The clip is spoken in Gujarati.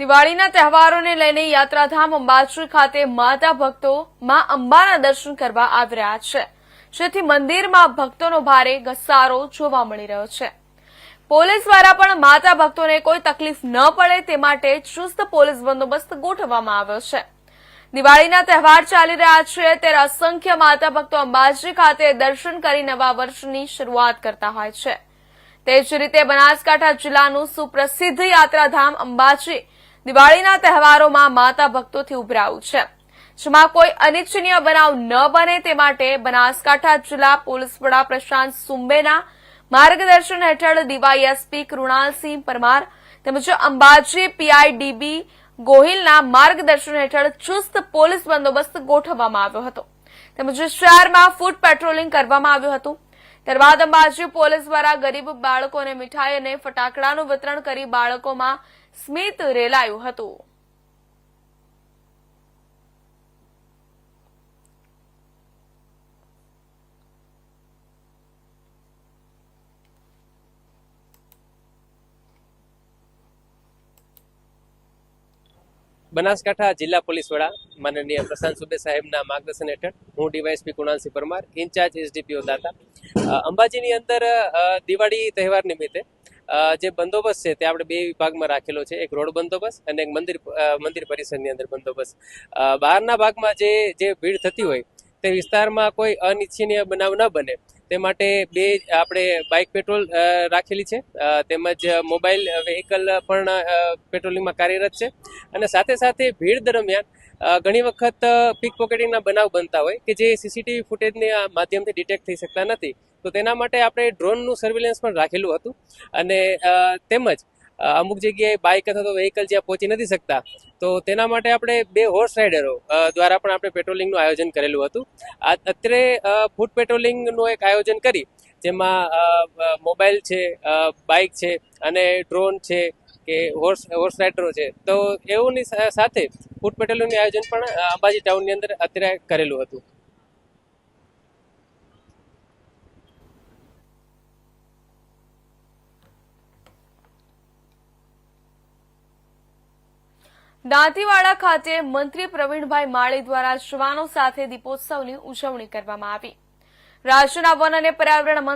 દિવાળીના તહેવારોને લઈને યાત્રાધામ અંબાજી ખાતે માતા ભક્તો માં અંબાના દર્શન કરવા આવી રહ્યા છે. જેથી મંદિરમાં ભક્તોનો ભારે ઘસારો જોવા મળી રહ્યો છે. પોલીસ દ્વારા પણ માતા ભક્તોને કોઈ તકલીફ ન પડે તે માટે ચુસ્ત પોલીસ બંદોબસ્ત ગોઠવવામાં આવ્યો છે. દિવાળીના તહેવાર ચાલી રહ્યા છે ત્યારે અસંખ્ય માતા ભક્તો અંબાજી ખાતે દર્શન કરી નવા વર્ષની શરૂઆત કરતા હોય છે. તે જ રીતે બનાસકાંઠા જિલ્લાનું સુપ્રસિદ્ધ યાત્રાધામ અંબાજી દિવાળીના તહેવારોમાં માતા ભક્તોથી ઉભરાયું છે. જેમાં કોઈ અનિચ્છનીય બનાવ ન બને તે માટે બનાસકાંઠા જિલ્લા પોલીસ વડા પ્રશાંત સુંબેના માર્ગદર્શન હેઠળ ડીવાયએસપી કૃણાલસિંહ પરમાર તેમજ અંબાજી પીઆઈડીબી ગોહિલના માર્ગદર્શન હેઠળ ચુસ્ત પોલીસ બંદોબસ્ત ગોઠવવામાં આવ્યો હતો. તેમજ શહેરમાં ફૂટ પેટ્રોલિંગ કરવામાં આવ્યું હતું. ત્યારબાદ અંબાજી પોલીસ દ્વારા ગરીબ બાળકોને મીઠાઈ અને ફટાકડાનું વિતરણ કરી બાળકોમાં સ્મિત રેલાયું હતું. બનાસકાંઠા જિલ્લા પોલીસ વડા માનનીય પ્રશાંત સુબે સાહેબના માર્ગદર્શન હેઠળ હું DYSP Kunalsinh Parmar, incharge SDPO દાતા. અંબાજીની અંદર દિવાળી તહેવાર નિમિત્તે જે બંદોબસ્ત છે તે આપણે બે વિભાગમાં રાખેલો છે. એક રોડ બંદોબસ્ત અને એક મંદિર મંદિર પરિસરની અંદર બંદોબસ્ત. બહારના ભાગમાં જે જે ભીડ થતી હોય તે વિસ્તારમાં કોઈ અનિચ્છનીય બનાવ ન બને. તે માટે બે આપણે બાઇક પેટ્રોલ રાખેલી છે. તેમજ મોબાઈલ વ્હીકલ પણ પેટ્રોલિંગમાં કાર્યરત છે. અને સાથે સાથે ભીડ દરમિયાન ઘણી વખત પીક પોકેટિંગના બનાવ બનતા હોય કે જે સીસીટીવી ફૂટેજના માધ્યમથી ડિટેક્ટ થઈ શકતા નથી. તો તેના માટે આપણે ડ્રોનનું સર્વેલન્સ પણ રાખેલું હતું. અને તેમજ અમુક જગ્યાએ બાઇક અથવા તો વ્હીકલ જ્યાં પહોંચી નથી શકતા, તો તેના માટે આપણે બે હોર્સ રાઇડરો દ્વારા પણ આપણે પેટ્રોલિંગનું આયોજન કરેલું હતું. અત્યારે ફૂટ પેટ્રોલિંગનું એક આયોજન કરી, જેમાં મોબાઈલ છે બાઇક છે અને ડ્રોન છે કે હોર્સ હોર્સ રાઇડરો છે. તો એઓની સાથે ફૂટ પેટ્રોલિંગનું આયોજન પણ અંબાજી ટાઉનની અંદર અત્યારે કરેલું હતું. દાંતીવાડા ખાતે મંત્રી પ્રવીણભાઈ માળી દ્વારા શ્વાનો સાથે દીપોત્સવની ઉજવણી કરવામાં આવી. રાજ્યના વન અને પર્યાવરણ